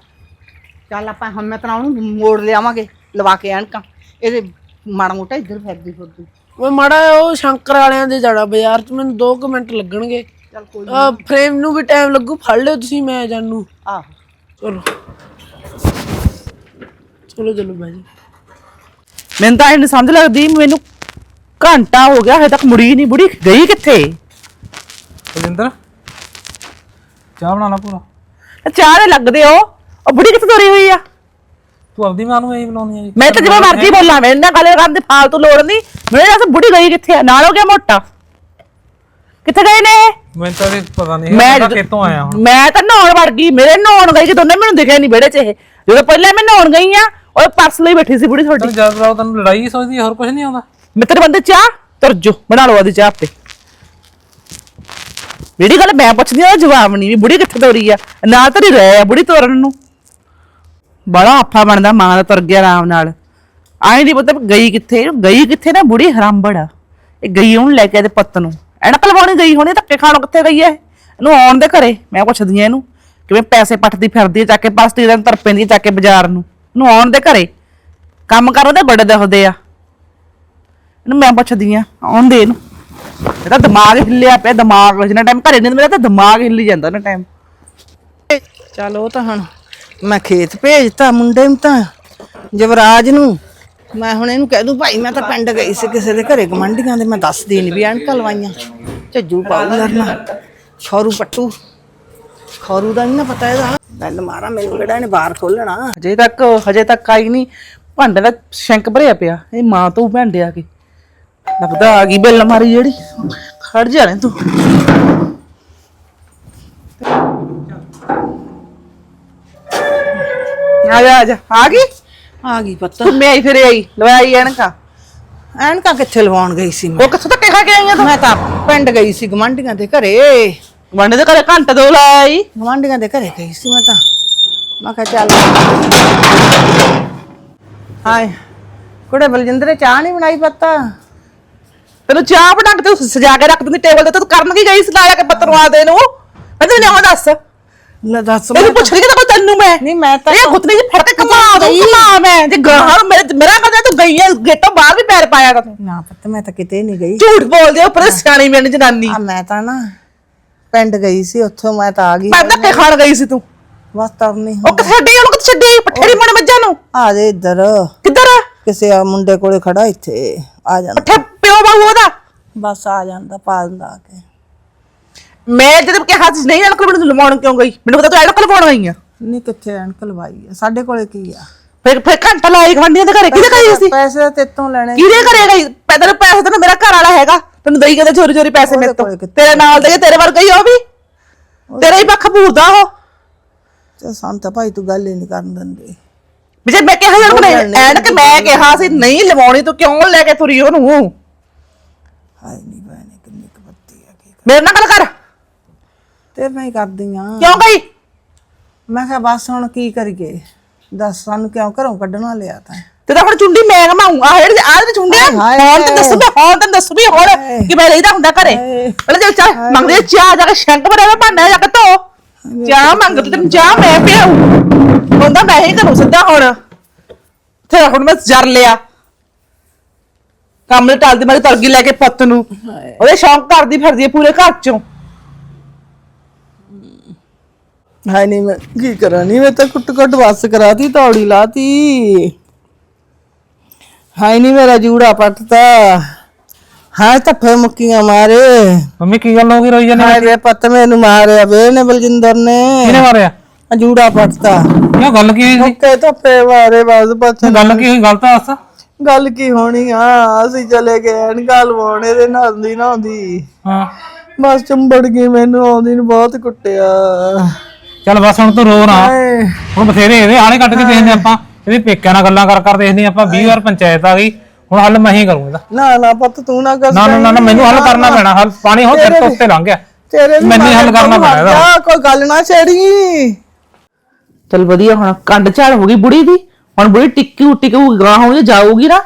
ਚੱਲ ਆਪਾਂ ਹੁਣ ਮੈਂ ਤਰਾ ਉਹਨੂੰ ਮੋੜ ਲਿਆਵਾਂਗੇ ਲਵਾ ਕੇ ਐਨਕਾਂ। ਇਹਦੇ ਮਾੜਾ ਮੋਟਾ ਇੱਧਰ ਫਿਰਦੀ ਫਿਰਦੀ। ਮੈਂ ਮਾੜਾ ਜਿਹਾ ਉਹ ਸ਼ੰਕਰ ਵਾਲਿਆਂ ਦੇ ਜਾਣਾ ਬਾਜ਼ਾਰ ਚ ਮੈਨੂੰ 2 ਮਿੰਟ ਲੱਗਣਗੇ। ਚੱਲ ਕੋਈ ਆ ਫਰੇਮ ਨੂੰ ਵੀ ਟਾਈਮ ਲੱਗੂ ਫੜ ਲਿਓ ਤੁਸੀਂ ਮੈਂ ਜਾਨੂੰ ਆਹ। ਚਲੋ। ਚਲੋ ਚਲੋ ਬਾਈ ਜੀ। ਮੈਨੂੰ ਤਾਂ ਇਹ ਨਹੀਂ ਸਮਝ ਲੱਗਦੀ ਮੈਨੂੰ ਘੰਟਾ ਹੋ ਗਿਆ ਹਜੇ ਤੱਕ ਮੁੜੀ ਨਹੀਂ ਬੁੜੀ ਗਈ ਕਿੱਥੇ? ਰਜਿੰਦਰ ਚਾਹ ਬਣਾ ਲਾ ਪੂਰਾ। ਇਹ ਚਾਹ ਦੇ ਲੱਗਦੇ ਹੋ। ਉਹ ਬੁੜੀ ਕਿੱਥੇ ਤੁਰੀ ਹੋਈ ਆ? ਤੂੰ ਆਪਦੀ ਮਾਂ ਨੂੰ ਐਂ ਬੁਲਾਉਣੀ ਆ ਜੀ। ਮੈਂ ਤਾਂ ਜਿਵੇਂ ਮਰਜ਼ੀ ਬੋਲਾਂ ਗੱਲ ਕਰਨ ਦੀ ਫਾਲਤੂ ਲੋੜ ਨਹੀਂ ਮੇਰੇ ਨਾਲ ਤਾਂ ਬੁੜੀ ਗਈ ਕਿੱਥੇ ਆ? ਨਾਲ ਹੋ ਗਿਆ ਮੋਟਾ। ਕਿੱਥੇ ਗਏ ਨੇ? ਮੈਨੂੰ ਤਾਂ ਇਹ ਪਤਾ ਨਹੀਂ ਮੈਂ ਮੈਂ ਕਿੱਥੋਂ ਆਇਆ ਹੁਣ? ਮੈਂ ਤਾਂ ਨਹਾਉਣ ਵੜ ਗਈ ਮੇਰੇ ਨਹਾਉਣ ਗਈ ਕਿ ਦੋਨੇ ਮੈਨੂੰ ਦਿਖਿਆ ਨਹੀਂ ਵਿਹੜੇ 'ਚ ਇਹ। ਜਦੋਂ ਪਹਿਲਾਂ ਮੈਂ ਨਹਾਉਣ ਗਈ ਆ ਉਹ ਪਰਸ ਲਈ ਬੈਠੀ ਸੀ ਬੁੜੀ ਤੁਹਾਡੀ। ਤੈਨੂੰ ਜਦ ਲਾਓ ਤੈਨੂੰ ਲੜਾਈ ਹੀ ਸੋਚਦੀ ਆ, ਹੋਰ ਕੁਝ ਨਹੀਂ ਆਉਂਦਾ? ਮਿੱਤਰ ਬੰਦੇ ਚਾਹ ਤਰਜੋ ਬਣਾ ਲਓ ਆਦੀ ਚਾਹ ਤੇ ਜਿਹੜੀ ਗੱਲ ਮੈਂ ਪੁੱਛਦੀ ਆ ਜਵਾਬ ਨਹੀਂ ਵੀ ਬੁੜੀ ਕਿੱਥੇ ਤੋਰੀ ਆ? ਨਾਲ ਤਾਂ ਨਹੀਂ ਰਹੇ ਆ ਬੁੜੀ ਤੋਰਨ ਨੂੰ। ਬੜਾ ਆਫਾ ਬਣਦਾ ਮਾਂ ਦਾ ਤੁਰ ਗਿਆ ਆਰਾਮ ਨਾਲ। ਆਈ ਨਹੀਂ ਪਤਾ ਵੀ ਗਈ ਕਿੱਥੇ ਗਈ ਕਿੱਥੇ ਨਾ ਬੁੜੀ ਹਰਾਮਬੜ। ਆ ਇਹ ਗਈ ਉਹਨੂੰ ਲੈ ਕੇ ਇਹਦੇ ਪੁੱਤ ਨੂੰ। ਐਨਕ ਲਵਾਉਣੀ ਗਈ ਹੋਣੀ ਧੱਕੇ ਖਾਣੋਂ ਕਿੱਥੇ ਗਈ ਐ? ਇਹਨੂੰ ਆਉਣ ਦੇ ਘਰੇ, ਮੈਂ ਪੁੱਛਦੀ ਆ ਇਹਨੂੰ, ਕਿਵੇਂ ਪੈਸੇ ਪੱਟਦੀ ਫਿਰਦੀ ਆ ਚੱਕ ਕੇ ਪਸਤੀ ਦਿਨ ਤਰ ਪੈਂਦੀ ਚੱਕ ਕੇ ਬਾਜ਼ਾਰ ਨੂੰ। ਇਹਨੂੰ ਆਉਣ ਦੇ ਘਰੇ, ਕੰਮ ਕਰ ਉਹਦੇ ਬੜੇ ਦਿਖਦੇ ਆ। ਇਹਨੂੰ ਮੈਂ ਪੁੱਛਦੀ ਆ, ਆਉਣ ਦੇ ਇਹਨੂੰ। ਇਹਦਾ ਦਿਮਾਗ ਹਿੱਲਿਆ ਪਿਆ, ਦਿਮਾਗ ਜਿੰਨਾ ਟਾਈਮ ਘਰੇ ਨਹੀਂ ਮੇਰਾ ਤਾਂ ਦਿਮਾਗ ਹਿੱਲੀ ਜਾਂਦਾ ਨਾ ਟਾਈਮ ਚੱਲ ਉਹ ਤਾਂ ਹੁਣ ਮੈਂ ਖੇਤ ਭੇਜਤਾ ਮੁੰਡੇ ਨੂੰ ਤਾਂ ਜਵਰਾਜ ਨੂੰ। ਮੈਂ ਹੁਣ ਇਹਨੂੰ ਕਹਿ ਦੂੰ, ਭਾਈ ਮੈਂ ਤਾਂ ਪਿੰਡ ਗਈ ਸੀ ਕਿਸੇ ਦੇ ਘਰੇ ਗਮੰਡੀਆਂ ਦੇ, ਮੈਂ ਦੱਸਦੀ ਨਹੀਂ ਵੀ ਐਨਕਾਂ ਲਵਾਈਆਂ। ਝੱਜੂ ਪਾਉ ਲਰਨਾ ਛੋਰੂ ਪੱਟੂ। ਖੌਰੂ ਦਾ ਨਹੀਂ ਨਾ ਪਤਾ ਇਹਦਾ। ਗੱਲ ਮਾਰਾ ਮੈਨੂੰ ਕਿਹੜਾ ਇਹਨੇ ਬਾਹਰ ਖੋਲਣਾ। ਹਜੇ ਤੱਕ ਹਜੇ ਤੱਕ ਆਈ ਨਹੀਂ ਭਾਂਡੇ ਦਾ ਸ਼ੈਂਕ ਭਰਿਆ ਪਿਆ, ਇਹ ਮਾਂ ਤੋਂ ਭਾਂਡੇ ਆ ਕੇ। ਲੱਗਦਾ ਆ ਗਈ ਬੈਲ ਮਾਰੀ ਜਿਹੜੀ। ਖੜ ਜਾ ਰੇ ਤੂੰ। ਆ ਜਾ ਆ ਜਾ। ਆ ਗਈ? ਆ ਗਈ ਪਤਾ। ਮੈਂ ਆਈ ਫਿਰ ਆਈ ਲਵਾਈ ਐਨਕਾ। ਐਨਕਾਂ ਕਿੱਥੇ ਲਵਾਉਣ ਗਈ ਸੀ ਮੈਂ? ਉਹ ਕਿੱਥੋਂ ਤੱਕ ਖਾ ਕੇ ਆਈਆਂ ਤੂੰ? ਮੈਂ ਤਾਂ ਪਿੰਡ ਗਈ ਸੀ ਗਮੰਡੀਆਂ ਦੇ ਘਰੇ। ਵੰਡੇ ਦੇ ਘਰੇ ਘੰਟਾ ਦੋ ਲਾਈ ਗਮੰਡੀਆਂ ਦੇ ਘਰੇ ਗਈ ਸੀ ਮੈਂ ਤਾਂ। ਮੈਂ ਕਿਹਾ ਚੱਲ। ਹਾਏ ਕੁੜੇ ਬਲਜਿੰਦਰ ਨੇ ਚਾਹ ਨਹੀਂ ਬਣਾਈ ਪੱਤਾ? ਤੈਨੂੰ ਚਾਹ ਬਣਾ ਕੇ ਤੂੰ ਸਜਾ ਕੇ ਰੱਖ ਦਿੰਦੀ ਟੇਬਲ ਤੇ ਤੂੰ ਕਰਨ ਕੀ ਗਈ ਸੀ ਲਾਇਆ ਕੇ ਪਤਰਵਾ ਦੇ ਨੂੰ? ਮੈਂ ਤੈਨੂੰ ਨਹੀਂ ਦੱਸ। ਲੈ ਦੱਸ ਇਹਨੂੰ ਪੁੱਛ ਰਹੀ ਕਿ ਤੈਨੂੰ ਮੈਂ? ਨਹੀਂ ਮੈਂ ਤਾਂ ਇਹ ਗੁੱਤਨੀ ਜੀ ਫੜ ਕੇ ਕਮਾ ਦੂੰ ਕਮਾ ਮੈਂ। ਜੇ ਗਾਹਾਂ ਮੇਰੇ ਮੇਰਾ ਕਦੇ ਤੂੰ ਗਈ ਹੈ ਗੇਟੋਂ ਬਾਹਰ ਵੀ ਪੈਰ ਪਾਇਆ ਕਰ ਤੂੰ। ਨਾ ਪੁੱਤ ਮੈਂ ਤਾਂ ਕਿਤੇ ਨਹੀਂ ਗਈ। ਝੂਠ ਬੋਲਦੇ ਉੱਪਰ ਸਿਆਣੀ ਮੇਰੀ ਜਨਾਨੀ। ਆ ਮੈਂ ਤਾਂ ਨਾ ਪਿੰਡ ਗਈ ਸੀ ਉੱਥੋਂ ਮੈਂ ਤਾਂ ਆ ਗਈ। ਮੈਂ ਧੱਕੇ ਖਾਣ ਗਈ ਸੀ ਤੂੰ। ਬਸ ਤਰਨੀ ਉਹ ਕਿੱਥੇ ਛੱਡੀ ਉਹਨੂੰ ਕਿੱਥੇ ਛੱਡੀ? ਪੱਠੇ ਦੀ ਮਣ ਮੱਝਾਂ ਨੂੰ। ਆ ਦੇ ਇੱਧਰ। ਕਿੱਧਰ? ਕਿਸੇ ਆ ਮੁੰਡੇ ਕੋਲੇ ਖੜਾ ਇੱਥੇ ਆ ਜਾਂਦਾ। ਪੱਠੇ ਪਿਓ ਬਾਹੂ ਉਹਦਾ। ਬਸ ਆ ਜਾਂਦਾ ਪਾ ਦਿੰਦਾ ਆ ਕੇ। ਮੈਂ ਜਦੋਂ ਕਿਹਾ ਸੀ ਨਹੀਂ ਅਣਕਲ ਮੈਨੂੰ ਲਵਾਉਣ ਕਿਉਂ ਗਈ? ਮੈਨੂੰ ਪਤਾ ਤੂੰ ਅਣਕਲ ਲਵਾਉਣ ਗਈ ਆ। ਨਹੀਂ ਕਿੱਥੇ ਐਨਕ ਲਵਾਈ ਆ? ਸਾਡੇ ਕੋਲੇ ਕੀ ਆ? ਫਿਰ ਫਿਰ ਘੰਟਾ ਲਾਈ ਗਵਾਂਡੀਆਂ ਦੇ ਘਰੇ ਕਿਹਦੇ ਗਈ ਸੀ ਪੈਸੇ ਤੇ ਤੋਂ ਲੈਣੇ ਕਿਹਦੇ ਘਰੇ ਗਈ? ਪੈਦਲ ਪੈਸੇ ਤਾਂ ਮੇਰਾ ਘਰ ਵਾਲਾ ਹੈਗਾ। ਤੈਨੂੰ ਦਈ ਕਹਿੰਦੇ ਚੋਰੀ ਚੋਰੀ ਪੈਸੇ ਮੇਰੇ ਤੋਂ। ਕੋਲੇ? ਤੇਰੇ ਨਾਲ ਦੇ ਤੇਰੇ ਵਰਗਾ ਹੀ ਉਹ ਵੀ। ਤੇਰਾ ਹੀ ਪੱਖ ਪੂਰਦਾ ਉਹ। ਤੇ ਸਾਨੂੰ ਤਾਂ ਭਾਈ ਤੂੰ ਗੱਲ ਹੀ ਨਹੀਂ ਕਰਨ ਦਿੰਦੀ। ਵੀ ਜੇ ਮੈਂ ਕਿਹਾ ਯਾਰ ਗੱਲ ਨਹੀਂ ਨਹੀਂ ਐਨ ਕਿ ਮੈਂ ਕਿਹਾ ਸੀ ਨਹੀਂ ਲਵਾਉਣੀ ਤੂੰ ਕਿਉਂ ਲੈ ਕੇ ਤੁਰੀ ਉਹਨੂੰ? ਹਾਏ ਨਹੀਂ ਭੈਣੇ ਕਿੰਨੀ ਕੁ ਬੱਤੀ ਆ ਕੀ ਮੇਰੇ ਨਾਲ ਗੱਲ ਕਰ। ਤੇ ਮੈਂ ਹੀ ਕਰਦੀ ਆ ਕਿਉਂ ਗਈ? ਮੈਂ ਕਿਹਾ ਬਸ ਹੁਣ ਕੀ ਕਰੀਏ? ਦੱਸ ਸਾਨੂੰ ਕਿਉਂ ਘਰੋਂ ਕੱਢਣਾ ਲਿਆ ਤਾਂ। ਤੇ ਤਾਂ ਹੁਣ ਚੁੰਡੀ ਮੈਂ ਘਮਾਉਂ ਆ ਜਿਹੜੀ ਆਹ ਜਿਹੜੀ ਚੁੰਡੀ ਆ ਹਾਏ ਹੁਣ ਤੇ ਦੱਸੂ ਮੈਂ ਹੁਣ ਤੇ ਦੱਸੂ ਵੀ ਹਾਏ। ਕਿ ਮੈਂ ਰਹਿਦਾ ਹੁੰਦਾ ਘਰੇ। ਹਾਏ। ਪਹਿਲੇ ਜੇ ਚਾਹ ਮੰਗਦੇ ਚਾਹ ਜਾ ਕੇ ਸ਼ੰਕ ਬੜਾ ਭਾਂਡਾ ਜਾ ਕੇ ਧੋ। ਚਾਹ ਮੰਗਦੇ ਤੇ ਚਾਹ ਮੈਂ ਪਿਆਉ ਹੁੰਦਾ ਮੈਂ ਹੀ ਕਰੂੰ ਸਿੱਧਾ ਹੁਣ। ਤੇ ਹੁਣ ਮੈਂ ਜਰ ਲਿਆ। ਕੰਮ ਦੇ ਟਲਦੀ ਮਾਰੀ ਤਰਗੀ ਲੈ ਕੇ ਪੁੱਤ ਨੂੰ। ਉਹਦੇ ਸ਼ੌਂਕ ਕਰਦੀ ਫਿਰਦੀ ਹੈ ਪੂਰੇ ਘਰ ਚੋਂ। ਹਾਏ ਨਹੀਂ ਮੈਂ ਕੀ ਕਰਾਂ ਨਹੀਂ ਮੈਂ ਤਾਂ ਕੁੱਟ ਕੁੱਟ ਬੱਸ ਕਰਾਤੀ ਤੌੜੀ ਲਾਤੀ। ਹਾਏ ਨਹੀਂ ਮੇਰਾ ਜੂੜਾ ਪੱਟਤਾ। ਹਾਂ ਧੱਫੇ ਮੁੱਕੀਆਂ ਮਾਰੇ। ਮੰਮੀ ਕੀ ਗੱਲ ਹੋ ਗਈ ਰੋਈ ਜਾਂਦੇ ਹਾਏ ਵੇ ਪੁੱਤ ਮੈਨੂੰ ਮਾਰਿਆ ਵੇ ਨੇ ਬਲਜਿੰਦਰ ਨੇ। ਕਿਹਨੇ ਮਾਰਿਆ? ਆ ਜੂੜਾ ਪੱਟਤਾ। ਕਿਉਂ ਗੱਲ ਕੀ ਹੋਈ ਸੀ? ਮੁੱਕੇ ਧੱਫੇ ਮਾਰੇ ਬਸ ਪੁੱਤ ਗੱਲ ਕੀ ਹੋਈ ਗੱਲ ਤਾਂ ਦੱਸ। ਗੱਲ ਕੀ ਹੋਣੀ ਆ? ਅਸੀਂ ਚਲੇ ਗਏ ਅਣਗਾ ਲਵਾਉਣੇ ਦੇ ਨਹਾਉਂਦੀ ਨਹਾਉਂਦੀ ਹਾਂ। ਬਸ ਚੰਬੜ ਗਈ ਮੈਨੂੰ ਆਉਂਦੀ ਨੂੰ ਬਹੁਤ ਕੁੱਟਿਆ। ਚੱਲ ਬਸ ਹੁਣ ਤੂੰ ਰੋ ਨਾ। ਹੁਣ ਬਥੇਰੇ ਇਹਦੇ ਹਾਲੇ ਕੱਢ ਕੇ ਦੇਖਦੇ ਆਪਾਂ ਇਹਦੇ ਪੇਕਿਆਂ ਨਾਲ ਗੱਲਾਂ ਕਰ ਕਰ ਦੇਖਦੇ ਆਪਾਂ 20 ਵਾਰ ਪੰਚਾਇਤ ਆ ਗਈ ਹੁਣ ਹੱਲ ਮੈਂ ਹੀ ਕਰੂੰਗਾ ਨਾ ਨਾ ਪੁੱਤ ਤੂੰ ਨਾ ਕਰ ਨਾ ਨਾ ਨਾ ਨਾ ਮੈਨੂੰ ਹੱਲ ਕਰਨਾ ਪੈਣਾ ਹੱਲ ਪਾਣੀ ਹੁਣ ਸਿਰ ਤੋਂ ਉੱਤੇ ਲੰਘ ਗਿਆ। ਤੇਰੇ ਵੀ ਮੈਨੂੰ ਹੀ ਹੱਲ ਕਰਨਾ ਪੈਣਾ ਇਹਦਾ। ਕੋਈ ਗੱਲ ਨਾ ਛੇੜੀ। ਚਲ ਵਧੀਆ ਹੁਣ ਕੰਡ ਝਾੜ ਹੋ ਗਈ ਬੁੜੀ ਦੀ ਹੁਣ ਬੁੜੀ ਟਿੱਕੀ ਟਿਕੂ ਗਾਂ ਹੋਈ ਜਾਊਗੀ ਨਾ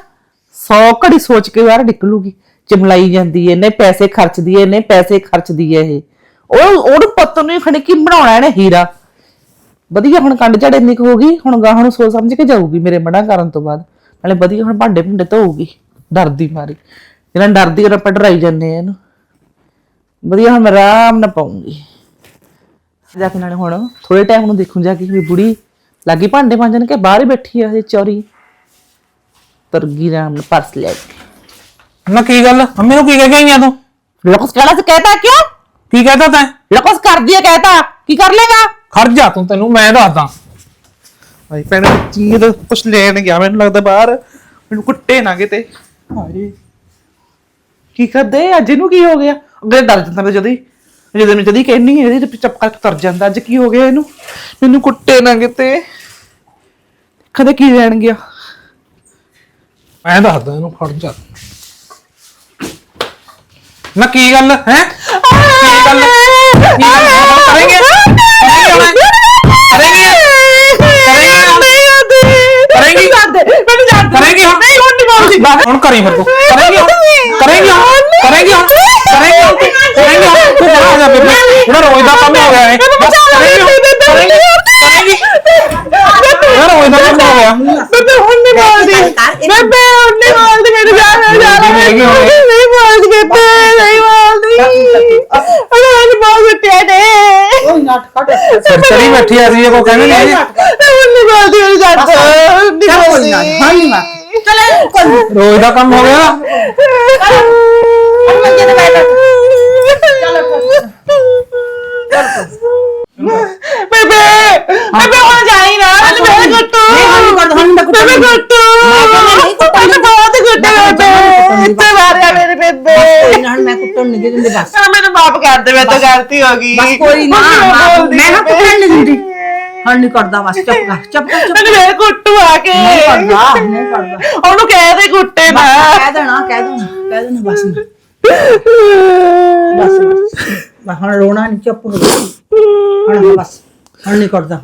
ਸੌ ਘੜੀ ਸੋਚ ਕੇ ਬਾਹਰ ਨਿਕਲੂਗੀ। ਚਮਲਾਈ ਜਾਂਦੀ ਏ ਨੇ ਪੈਸੇ ਖਰਚਦੀ ਏ ਨੇ ਪੈਸੇ ਖਰਚਦੀ ਏ ਇਹ। ਉਹ ਉਹਨੂੰ ਪੁੱਤ ਨੂੰ ਹੀ ਖਣੇ ਕੀ ਬਣਾਉਣਾ ਇਹਨੇ ਹੀਰਾ? ਵਧੀਆ ਹੁਣ ਕੰਡ ਝਾੜ ਇੰਨੀ ਕੁ ਹੋ ਗਈ ਹੁਣ ਗਾਂ ਨੂੰ ਸੋਚ ਸਮਝ ਕੇ ਜਾਊਗੀ ਮੇਰੇ ਮਨਾ ਕਰਨ ਤੋਂ ਬਾਅਦ। ਨਾਲੇ ਵਧੀਆ ਹੁਣ ਭਾਂਡੇ ਭੁੰਡੇ ਧੋਊਗੀ ਡਰਦੀ ਮਾਰੀ। ਜਿਹੜਾ ਡਰਦੀ ਉਹ ਪੜਰਾਈ ਜਾਂਦੇ ਆ ਇਹਨੂੰ। ਵਧੀਆ ਹੁਣ ਮੈਂ ਆਰਾਮ ਨਾਲ ਪਾਉਂਗੀ ਜਾ ਕੇ ਨਾਲੇ ਹੁਣ ਥੋੜੇ ਟਾਈਮ ਨੂੰ ਦੇਖੂ ਜਾ ਕੇ ਵੀ ਬੁੜੀ ਲੱਗੀ ਭਾਂਡੇ ਮਾਂਜਣ ਕੇ ਬਾਹਰ ਹੀ ਬੈਠੀ ਆ ਇਹ ਚੌਰੀ। ਤਰਗੀ ਰਾਮ ਨੇ ਪਰਸ ਲੈ ਕੇ। ਨਾ ਕੀ ਗੱਲ? ਮੰਮੀ ਨੂੰ ਕੀ ਕਹਿ ਗਈਆਂ ਤੂੰ? ਲਕਸ ਕਹਿਣਾ ਸੀ ਕਹਿਤਾ ਕਿਉਂ? ਕੀ ਕਹਿਤਾ ਤੈਂ? ਲਕਸ ਕਰ ਦਿਆ ਕਹਿਤਾ ਕੀ ਕਰ ਲੇਗਾ? ਖੜ ਜਾ ਤੂੰ ਤੈਨੂੰ ਮੈਂ ਦੱਸਦਾ। ਭਾਈ ਭੈਣ ਚੀਜ਼ ਕੁਛ ਲੈਣ ਗਿਆ ਮੈਨੂੰ ਲੱਗਦਾ ਬਾਹਰ। ਮੈਨੂੰ ਕੁੱਟੇ ਨਾ ਕਿਤੇ। ਹਾਏ। ਕੀ ਕਰਦੇ? ਅੱਜ ਇਹਨੂੰ ਕੀ ਹੋ ਗਿਆ? ਅੱਗੇ ਡਰ ਜਾਂਦਾ ਮੈਂ ਜਦੀ। ਜਦੋਂ ਮੈਂ ਜਦੀ ਕਹਿਨੀ ਇਹਦੇ ਤੇ ਚੱਪ ਕਰਕੇ ਤਰ ਜਾਂਦਾ। ਅੱਜ ਕੀ ਹੋ ਗਿਆ ਇਹਨੂੰ? ਮੈਨੂੰ ਕੁੱਟੇ ਨਾ ਕਿਤੇ। ਕਦੇ ਕੀ ਲੈਣ ਗਿਆ? ਮੈਂ ਦੱਸਦਾ ਇਹਨੂੰ ਖੜ ਜਾ। ਨਾ ਕੀ ਗੱਲ ਹੈ? ਕੀ ਗੱਲ? ਕੀ ਗੱਲ? ਕਰੇਂਗੇ? ਕਰੇਂਗੇ ਕਰੇਂਗੇ? ਕਰੇਂਗੀ ਮੈਨੂੰ ਜਾਣ ਦੇ ਕਰੇਂਗੀ ਹੁਣ? ਨਹੀਂ ਹੁਣ ਨਹੀਂ ਬੋਲਦੀ। ਹੁਣ ਕਰੀ ਫਿਰ ਤੂੰ। ਕਰੇਂਗੀ ਹੁਣ? ਕਰੇਂਗੀ ਹੁਣ? ਕਰੇਂਗੀ ਹੁਣ? ਕਰੇਂਗੀ ਹੁਣ? ਕਰੇਂਗੀ ਹੁਣ? ਤੂੰ ਬੜਾ ਹੋ ਜਾ ਬੇਬੇ। ਉਹਦਾ ਰੋਜ਼ ਦਾ ਕੰਮ ਹੋ ਗਿਆ ਹੈ ਬਸ ਕਰੇਂਗੀ ਹੁਣ? ਕਰੇਂਗੀ? ਕਰੇਂਗੀ? ਯਾਰ ਰੋਜ਼ ਦਾ ਕੰਮ ਹੋ ਗਿਆ। ਬੇਬੇ ਹੁਣ ਨਹੀਂ ਬੋਲਦੀ। ਬੇਬੇ ਹੁਣ ਨਹੀਂ ਬੋਲਦੀ। ਮੈਨੂੰ ਜਾਣਾ ਜਾਣਾ ਬੋਲਦੀ ਹੈਗੀ ਹੁਣ। ਨਹੀਂ ਬੋਲਦੀ ਬੇਬੇ ਨਹੀਂ ਬੋਲਦੀ ਅਰੇ ਮੈਨੂੰ ਬਹੁਤ ਕੁੱਟਿਆ ਨੇ ਕੋਈ ਨੱਟ ਕੱਢ ਸਿਰ ਚੜੀ ਬੈਠੀ ਆ ਇਹ ਕੋ ਕਹਿੰਦੇ ਨਹੀਂ ਹੁਣ ਨਹੀਂ ਬੋਲਦੀ ਜਾਣਾ ਨਹੀਂ ਚੱਲ ਕੋਈ ਨਾ ਹਾਂ ਨਹੀਂ ਮਾਰ ਚਲੇ। ਕੋਈ ਰੋਜ਼ ਦਾ ਕੰਮ ਹੋ ਗਿਆ। ਮੰਜੇ ਤੇ ਬੈਠ ਬੇਬੇ ਬੇਬੇ ਹੁਣ ਜਾਈ ਨਾ। ਮੈਨੂੰ ਮੇਰੇ ਗੁੱਟੂ ਮੈਂ ਕੁੱਟੂ। ਬੇਬੇ ਗੁੱਟੂ ਮੈਂ ਕਹਿੰਦਾ ਨਹੀਂ ਕੁੱਟੂ। ਮੈਨੂੰ ਬਹੁਤ ਕੁੱਟੇ ਮੈਂ ਬੇਬੇ ਕਹਿੰਦਾ ਇੱਥੇ ਮਾਰਿਆ ਮੇਰੇ ਬੇਬੇ ਕੋਈ ਨਾ ਹੁਣ ਮੈਂ ਕੁੱਟਣ ਨਹੀਂ ਦਿੰਦੀ ਬਸ ਆ ਮੈਨੂੰ ਮਾਫ ਕਰ ਦੇ ਮੈਂ ਤਾਂ ਗਲਤੀ ਹੋ ਗਈ। ਬਸ ਕੋਈ ਨਾ ਮਾਂ- ਬੇਬੇ। ਕੁੱਟਣ ਨਹੀਂ ਦਿੰਦੀ। ਹੁਣ ਨਹੀਂ ਕਰਦਾ ਬਸ ਚੁੱਪ ਕਰ ਚੁੱਪ ਕਰ ਚੁੱਪ ਮੈਨੂੰ ਮੇਰੇ ਗੁੱਟੂ ਆ ਕੇ। ਨਹੀਂ ਕਰਦਾ ਨਹੀਂ ਕਰਦਾ। ਉਹਨੂੰ ਕਹਿ ਦੇ ਗੁੱਟੇ ਨਾ ਬਸ ਕਹਿ ਦੇਣਾ ਕਹਿ ਦੇਣਾ ਕਹਿ ਦੇਣਾ ਬਸ। ਬਸ ਬਸ। ਬਸ ਹੁਣ ਰੋਣਾ ਨਹੀਂ ਚੁੱਪ ਹੋ ਜਾ। ਹੁਣ ਬਸ ਹੁਣ ਨਹੀਂ ਕਰਦਾ।